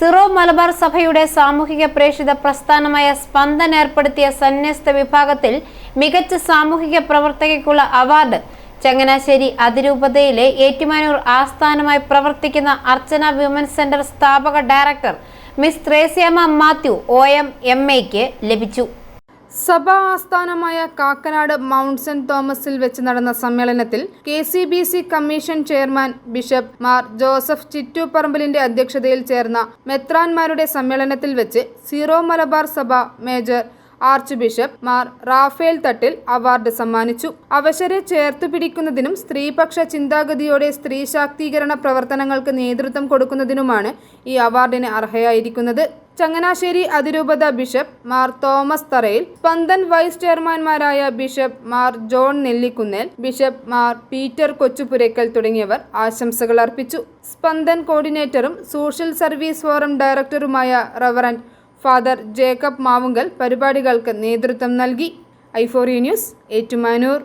Syro Malabar സഭയുടെ സാമൂഹിക പ്രേക്ഷിത പ്രസ്ഥാനമായ സ്പന്ദൻ ഏർപ്പെടുത്തിയ സന്യസ്ത വിഭാഗത്തിൽ മികച്ച സാമൂഹിക പ്രവർത്തകയ്ക്കുള്ള അവാർഡ് ചങ്ങനാശ്ശേരി അതിരൂപതയിലെ ഏറ്റുമാനൂർ ആസ്ഥാനമായി പ്രവർത്തിക്കുന്ന അർച്ചന വിമൻസ് സെന്റർ സ്ഥാപക director miss Thresiamma Mathew O M M എക്ക് ലഭിച്ചു. സഭാ ആസ്ഥാനമായ കാക്കനാട് മൗണ്ട് സെന്റ് തോമസിൽ വെച്ച് നടന്ന സമ്മേളനത്തിൽ K C B C commission chairman bishop Mar Joseph ചിറ്റൂപ്പറമ്പലിന്റെ അധ്യക്ഷതയിൽ ചേർന്ന മെത്രാൻമാരുടെ സമ്മേളനത്തിൽ വെച്ച് സീറോ മലബാർ സഭ major archbishop Mar Raphael Thattil award സമ്മാനിച്ചു. അവശരെ ചേർത്തു പിടിക്കുന്നതിനും സ്ത്രീപക്ഷ ചിന്താഗതിയോടെ സ്ത്രീ ശാക്തീകരണ പ്രവർത്തനങ്ങൾക്ക് നേതൃത്വം കൊടുക്കുന്നതിനുമാണ് ഈ അവാർഡിന് അർഹയായിരിക്കുന്നത്. ചങ്ങനാശ്ശേരി അതിരൂപത bishop Mar Thomas Tharayil Spandan vice ചെയർമാൻമാരായ bishop Mar John Nellikunnel bishop Mar Peter Kochupurackal തുടങ്ങിയവർ ആശംസകൾ അർപ്പിച്ചു. സ്പന്ദൻ കോർഡിനേറ്ററും സോഷ്യൽ സർവീസ് ഫോറം ഡയറക്ടറുമായ റവറന്റ് ഫാദർ ജേക്കബ് മാവുങ്കൽ പരിപാടികൾക്ക് നേതൃത്വം നൽകി. ഐഫോറി ന്യൂസ് ഏറ്റുമാനൂർ.